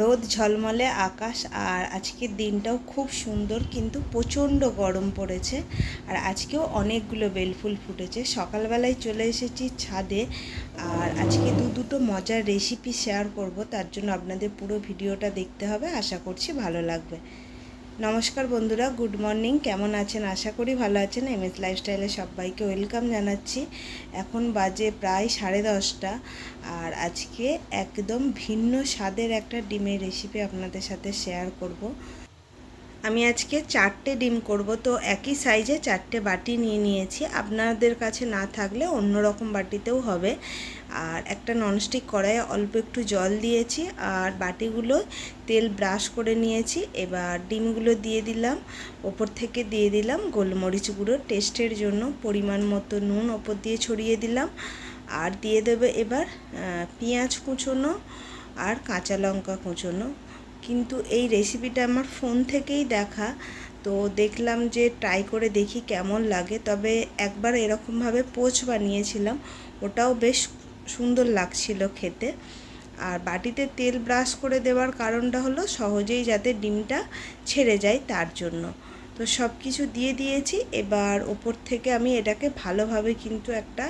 রোদ ঝলমলে আকাশ, আর আজকের দিনটাও খুব সুন্দর কিন্তু প্রচণ্ড গরম পড়েছে। আর আজকেও অনেকগুলো বেলফুল ফুটেছে। সকালবেলায় চলে এসেছি ছাদে, আর আজকে দু দুটো মজার রেসিপি শেয়ার করব। তার জন্য আপনাদের পুরো ভিডিওটা দেখতে হবে। আশা করছি ভালো লাগবে। নমস্কার বন্ধুরা, গুড মর্নিং। কেমন আছেন? আশা করি ভালো আছেন। এম এস লাইফস্টাইলে সবাইকে ওয়েলকাম জানাচ্ছি। এখন বাজে প্রায় সাড়ে দশটা। আর আজকে একদম ভিন্ন স্বাদের একটা ডিমের রেসিপি আপনাদের সাথে শেয়ার করব। আমি আজকে চারটে ডিম করব, তো একই সাইজে চারটে বাটি নিয়ে নিয়েছি। আপনাদের কাছে না থাকলে অন্য রকম বাটিতেও হবে। আর একটা ননস্টিক কড়াইয়ে অল্প একটু জল দিয়েছি, আর বাটিগুলো তেল ব্রাশ করে নিয়েছি। এবার ডিমগুলো দিয়ে দিলাম, ওপর থেকে দিয়ে দিলাম গোলমরিচ গুঁড়ো। টেস্টের জন্য পরিমাণ মতো নুন ওপর দিয়ে ছড়িয়ে দিলাম। আর দিয়ে দেবে এবার পেঁয়াজ কুচোনো আর কাঁচা লঙ্কা কুচোনো। কিন্তু এই রেসিপিটা আমার ফোন থেকেই দেখা। তো দেখলাম যে ট্রাই করে দেখি কেমন লাগে। তবে একবার এরকমভাবে পোচ বানিয়েছিলাম। ওটাও বেশ সুন্দর লাগছিল খেতে। আর বাটিতে তেল ব্রাশ করে দেওয়ার কারণটা হলো সহজেই যাতে ডিমটা ছেড়ে যায় তার জন্য। তো সব কিছু দিয়ে দিয়েছি। এবার ওপর থেকে আমি এটাকে ভালোভাবে কিন্তু একটা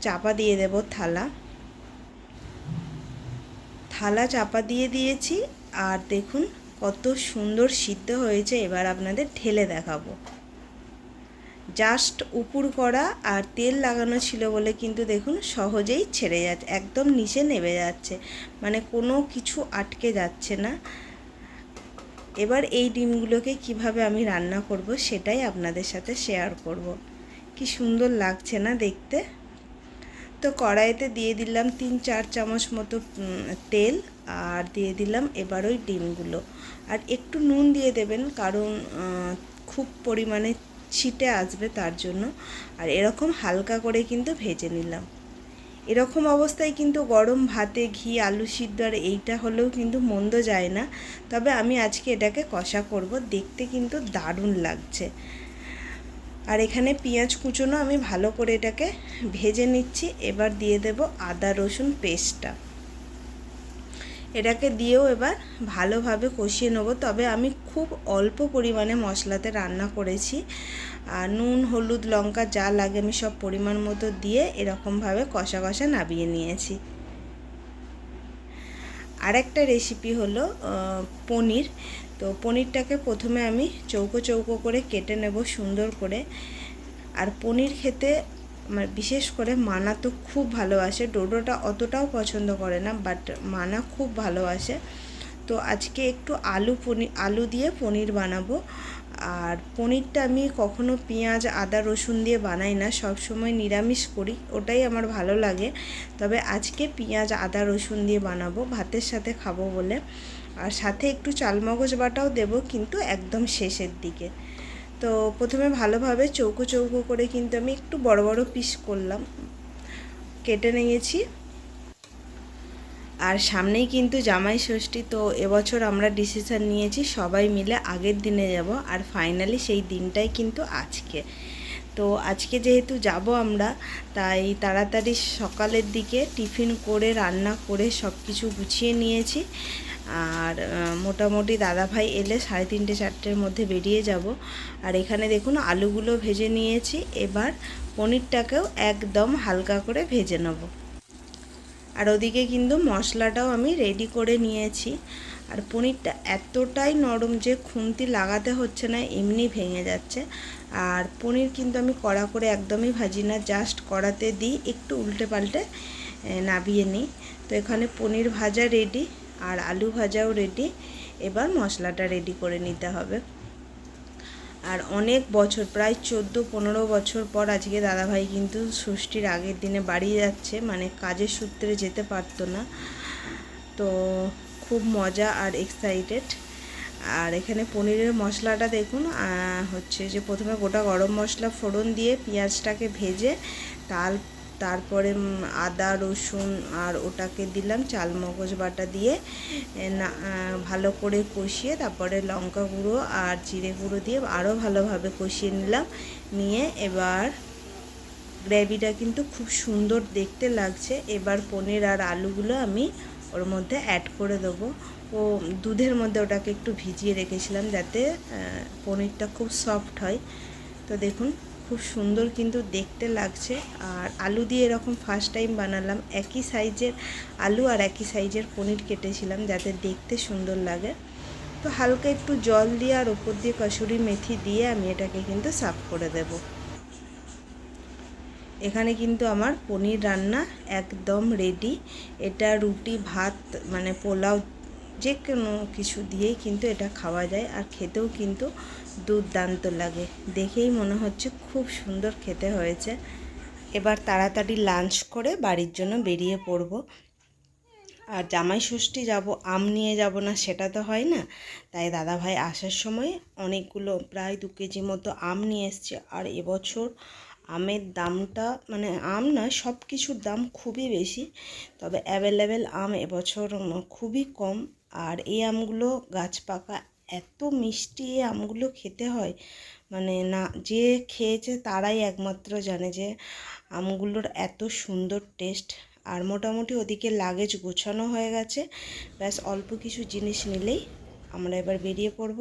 চাপা দিয়ে দেব থালা। থালা চাপা দিয়ে দিয়েছি। আর দেখুন কত সুন্দর সিদ্ধ হয়েছে, এবার আপনাদের ঢেলে দেখাবো। জাস্ট উপুর করা আর তেল লাগানো ছিল বলে কিন্তু দেখুন সহজেই ছেড়ে যাচ্ছে, একদম নিচে নেমে যাচ্ছে মানে কোনো কিছু আটকে যাচ্ছে না। এবার এই ডিমগুলোকে কীভাবে আমি রান্না করব সেটাই আপনাদের সাথে শেয়ার করব। কি সুন্দর লাগছে না দেখতে? তো কড়াইতে দিয়ে দিলাম তিন চার চামচ মতো তেল। আর দিয়ে দিলাম এবার ওই ডিমগুলো। আর একটু নুন দিয়ে দেবেন, কারণ খুব পরিমাণে ছিটে আসবে তার জন্য। আর এরকম হালকা করে কিন্তু ভেজে নিলাম। এরকম অবস্থায় কিন্তু গরম ভাতে ঘি, আলু সিদ্ধ আর এইটা হলেও কিন্তু মন্দ যায় না। তবে আমি আজকে এটাকে কষা করব, দেখতে কিন্তু দারুণ লাগছে। আর এখানে পেঁয়াজ কুচোনো আমি ভালো করে এটাকে ভেজে নিচ্ছি। এবার দিয়ে দেব আদা রসুন পেস্টটা। এটাকে দিয়েও এবার ভালোভাবে কষিয়ে নেব। তবে আমি খুব অল্প পরিমাণে মশলাতে রান্না করেছি। আর নুন, হলুদ, লঙ্কা যা লাগে আমি সব পরিমাণ মতো দিয়ে এরকমভাবে কষা কষা নাবিয়ে নিয়েছি। আরেকটা রেসিপি হলো পনির। তো পনিরটাকে প্রথমে আমি চৌকো চৌকো করে কেটে নেব সুন্দর করে। আর পনির খেতে আমার বিশেষ করে মানা তো খুব ভালোবাসে, ডোডোটা অতটাও পছন্দ করে না বাট মানা খুব ভালোবাসে। তো আজকে একটু আলু পনির আলু দিয়ে পনির বানাবো। আর পনিরটা আমি কখনো পেঁয়াজ, আদা, রসুন দিয়ে বানাই না, সব সময় নিরামিষ করি, ওটাই আমার ভালো লাগে। তবে আজকে পেঁয়াজ, আদা, রসুন দিয়ে বানাবো, ভাতের সাথে খাব বলে। আর সাথে একটু চালমগজ বাটাও দেব, কিন্তু একদম শেষের দিকে। তো প্রথমে ভালোভাবে চৌকো চৌকো করে কিন্তু আমি একটু বড় বড় পিস করলাম। কেটে নিয়েছি। আর সামনেই কিন্তু জামাই ষষ্ঠী, তো এবছর আমরা ডিসিশান নিয়েছি সবাই মিলে আগের দিনে যাব। আর ফাইনালি সেই দিনটাই কিন্তু আজকে। তো আজকে যেহেতু যাব আমরা, তাই তাড়াতাড়ি সকালের দিকে টিফিন করে, রান্না করে সব কিছু গুছিয়ে নিয়েছি। আর মোটামুটি দাদাভাই এলে সাড়ে তিনটে, চারটের মধ্যে বেরিয়ে যাব। আর এখানে দেখুন আলুগুলো ভেজে নিয়েছি, এবার পনিরটাকেও একদম হালকা করে ভেজে নেব। আর ওদিকে কিন্তু মশলাটাও আমি রেডি করে নিয়েছি। আর পনিরটা এতটাই নরম যে খুন্তি লাগাতে হচ্ছে না, এমনি ভেঙে যাচ্ছে। আর পনির কিন্তু আমি কড়া করে একদমই ভাজি না জাস্ট কড়াতে দিই, একটু উল্টে পাল্টে নাবিয়ে নিই। তো এখানে পনির ভাজা রেডি আর আলু ভাজাও রেডি এবার মশলাটা রেডি করে নিতে হবে। আর অনেক বছর, প্রায় চোদ্দ, পনেরো বছর পর আজকে দাদাভাই কিন্তু ষষ্ঠীর আগের দিনে বাড়ি যাচ্ছে মানে কাজের সূত্রে যেতে পারতো না। তো খুব মজা আর এক্সাইটেড আর এখানে পনিরের মশলাটা দেখুন হচ্ছে যে প্রথমে গোটা গরম মশলা ফোড়ন দিয়ে পেঁয়াজটাকে ভেজে তাল তারপরে আদা, রসুন আর ওটাকে দিলাম চালমগজ বাটা দিয়ে। ভালো করে কষিয়ে তারপরে লঙ্কা গুঁড়ো আর জিরে গুঁড়ো দিয়ে আরও ভালোভাবে কষিয়ে নিলাম। নিয়ে এবার গ্রেভিটা কিন্তু খুব সুন্দর দেখতে লাগছে। এবার পনির আর আলুগুলো আমি ওর মধ্যে অ্যাড করে দেবো। ও, দুধের মধ্যে ওটাকে একটু ভিজিয়ে রেখেছিলাম যাতে পনিরটা খুব সফট হয়। তো দেখুন খুব সুন্দর কিন্তু দেখতে লাগছে। আর আলু দিয়ে এরকম ফার্স্ট টাইম বানালাম। একই সাইজের আলু আর একই সাইজের পনির কেটেছিলাম যাতে দেখতে সুন্দর লাগে। তো হালকা একটু জল দিয়ে আর ওপর দিয়ে কসুরি মেথি দিয়ে আমি এটাকে কিন্তু সাফ করে দেব। এখানে কিন্তু আমার পনির রান্না একদম রেডি এটা রুটি, ভাত মানে পোলাও যে কোনো কিছু দিয়েই কিন্তু এটা খাওয়া যায় আর খেতেও কিন্তু দুর্দান্ত লাগে। দেখেই মনে হচ্ছে খুব সুন্দর খেতে হয়েছে। এবার তাড়াতাড়ি লাঞ্চ করে বাড়ির জন্য বেরিয়ে পড়ব। আর জামাই ষষ্ঠী যাব, আম নিয়ে যাব না, সেটা তো হয় না। তাই দাদা ভাই আসার সময় অনেকগুলো, প্রায় দু কেজি মতো আম নিয়ে এসছে। আর এবছর আমের দামটা মানে আম না সব কিছুর দাম খুবই বেশি। তবে অ্যাভেলেবেল আম এবছর খুবই কম। আর এই আমগুলো গাছ পাকা, এত মিষ্টি এই আমগুলো খেতে হয়। মানে না, যে খেয়েছে তারাই একমাত্র জানে যে আমগুলোর এত সুন্দর টেস্ট। আর মোটামুটি ওদিকে লাগেজ গোছানো হয়ে গেছে। ব্যাস, অল্প কিছু জিনিস নিলেই আমরা এবার বেরিয়ে পড়ব।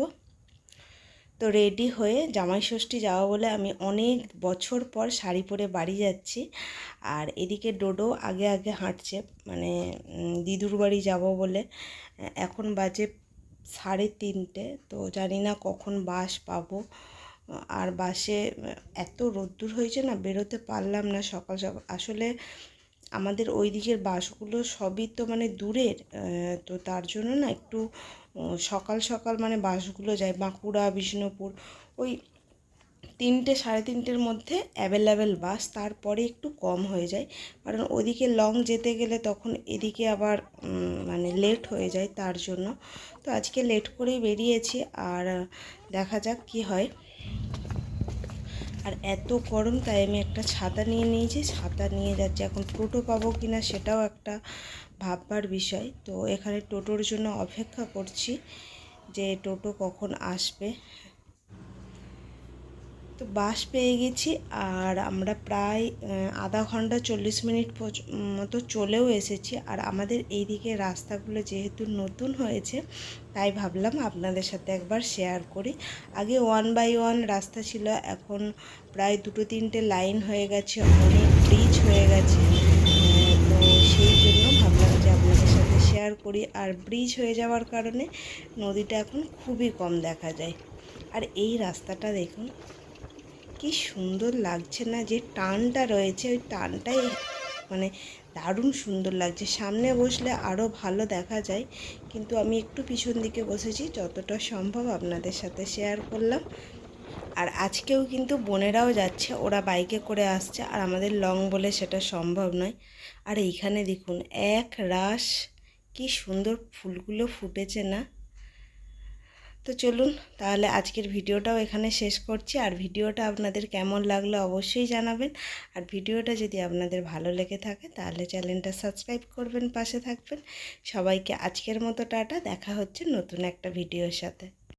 তো রেডি হয়ে জামাই ষষ্ঠী যাওয়া বলে আমি অনেক বছর পর শাড়ি পরে বাড়ি যাচ্ছি। আর এদিকে ডোডো আগে আগে হাঁটছে মানে দিদুর বাড়ি যাব বলে। এখন বাজে সাড়ে তিনটে, তো জানি না কখন বাস পাবো। আর বাসে, এত রোদ্দুর হয়েছে না, বেরোতে পারলাম না সকাল সকাল। আসলে আমাদের ওই দিকের বাসগুলো সবই তো মানে দূরের তো তার জন্য না একটু সকাল সকাল মানে বাসগুলো যায় বাঁকুড়া, বিষ্ণুপুর, ওই তিনটে সাড়ে তিনটের মধ্যে অ্যাভেলেবেল বাস তারপরে একটু কম হয়ে যায়। কারণ ওদিকে লং যেতে গেলে তখন এদিকে আবার মানে লেট হয়ে যায় তার জন্য। তো আজকে লেট করেই বেরিয়েছি আর, দেখা যাক কি হয়। আর এত গরম, তাই আমি একটা ছাতা নিয়ে নিয়েছি। ছাতা নিয়ে যাচ্ছি, এখন টোটো পাবো কি না সেটাও একটা ভাববার বিষয়। তো এখানে টোটোর জন্য অপেক্ষা করছি যে টোটো কখন আসবে। তো বাস পেয়ে গেছি আর আমরা প্রায় আধা ঘণ্টা চল্লিশ মিনিট মতো চলেও এসেছি। আর আমাদের এইদিকে রাস্তাগুলো যেহেতু নতুন হয়েছে, তাই ভাবলাম আপনাদের সাথে একবার শেয়ার করি। আগে ওয়ান বাই ওয়ান রাস্তা ছিল, এখন প্রায় দুটো তিনটে লাইন হয়ে গেছে, অনেক ব্রিজ হয়ে গেছে। তো সেই জন্য ভাবলাম যে আপনাদের সাথে শেয়ার করি। আর ব্রিজ হয়ে যাওয়ার কারণে নদীটা এখন খুবই কম দেখা যায়। আর এই রাস্তাটা দেখুন কি সুন্দর লাগছে না যে টানটা রয়েছে, ওই টানটাই মানে দারুণ সুন্দর লাগছে। সামনে বসলে আরও ভালো দেখা যায়। কিন্তু আমি একটু পিছন দিকে বসেছি, যতটা সম্ভব আপনাদের সাথে শেয়ার করলাম। আর আজকেও কিন্তু বোনেরাও যাচ্ছে, ওরা বাইকে করে আসছে, আর আমাদের লং বলে সেটা সম্ভব নয়। আর এইখানে দেখুন, এক রাস কি সুন্দর ফুলগুলো ফুটেছে না। তো চলুন তাহলে আজকের ভিডিওটাও এখানে শেষ করছি। আর ভিডিওটা আপনাদের কেমন লাগল অবশ্যই জানাবেন। আর ভিডিওটা যদি আপনাদের ভালো লেগে থাকে তাহলে চ্যানেলটা সাবস্ক্রাইব করবেন, পাশে থাকবেন। সবাইকে আজকের মতো টাটা, দেখা হচ্ছে নতুন একটা ভিডিওর সাথে।